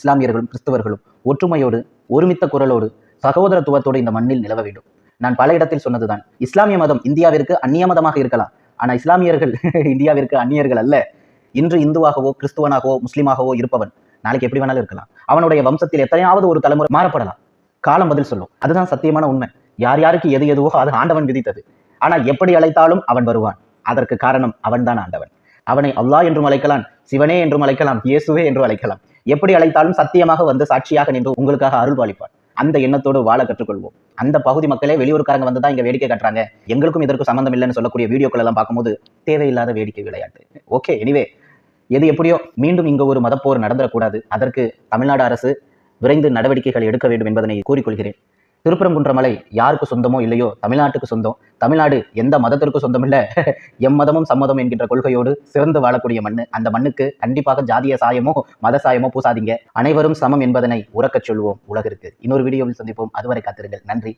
இஸ்லாமியர்களும் கிறிஸ்தவர்களும் ஒற்றுமையோடு ஒருமித்த குரலோடு சகோதரத்துவத்தோடு இந்த மண்ணில் நிலவ வேண்டும். நான் பல இடத்தில் சொன்னதுதான். இஸ்லாமிய மதம் இந்தியாவிற்கு அந்நிய மதமாக இருக்கலாம். ஆனா இஸ்லாமியர்கள் இந்தியாவிற்கு அந்நியர்கள் அல்ல. இன்று இந்துவாகவோ கிறிஸ்துவனாகவோ முஸ்லீமாகவோ இருப்பவன் நாளைக்கு எப்படி வேணாலும் இருக்கலாம். அவனுடைய வம்சத்தில் எத்தனையாவது ஒரு தலைமுறை மாறப்படலாம். காலம் பதில் சொல்லும். அதுதான் சத்தியமான உண்மை. யார் யாருக்கு எது எதுவோ அது ஆண்டவன் விதித்தது. ஆனால் எப்படி அழைத்தாலும் அவன் வருவான். அதற்கு காரணம் அவன்தான் ஆண்டவன். அவனை அல்லாஹ் என்றும் அழைக்கலாம் சிவனே என்றும் அழைக்கலாம் இயேசுவே என்றும் அழைக்கலாம். எப்படி அழைத்தாலும் சத்தியமாக வந்து சாட்சியாக நின்று உங்களுக்காக அருள்பாலிப்பார் அந்த எண்ணத்தோடு வாழ கற்றுக்கொள்வோம். அந்த பகுதி மக்களே வெளியூர்காரங்க வந்து தான் இங்க வேடிக்கை கட்டுறாங்க. எங்களுக்கும் இதற்கு சம்மந்தம் இல்லைன்னு சொல்லக்கூடிய வீடியோக்கள் எல்லாம் பார்க்கும்போது தேவையில்லாத வேடிக்கை விளையாட்டு. ஓகே எனிவே எது எப்படியோ மீண்டும் இங்க ஒரு மதப்போர் நடந்துடக்கூடாது அதற்கு தமிழ்நாடு அரசு விரைந்து நடவடிக்கைகள் எடுக்க வேண்டும் என்பதனை கூறிக்கொள்கிறேன். திருப்பரங்குன்ற மலை யாருக்கு சொந்தமோ இல்லையோ தமிழ்நாட்டுக்கு சொந்தம். தமிழ்நாடு எந்த மதத்திற்கு சொந்தம் எம் எம்மதமும் சம்மதம் என்கின்ற கொள்கையோடு சிறந்து வாழக்கூடிய மண்ணு. அந்த மண்ணுக்கு கண்டிப்பாக ஜாதிய சாயமோ மத சாயமோ பூசாதீங்க. அனைவரும் சமம் என்பதனை உறக்கச் சொல்வோம் உலகிற்கு. இன்னொரு வீடியோவில் சந்திப்போம். அதுவரை காத்திருங்கள். நன்றி.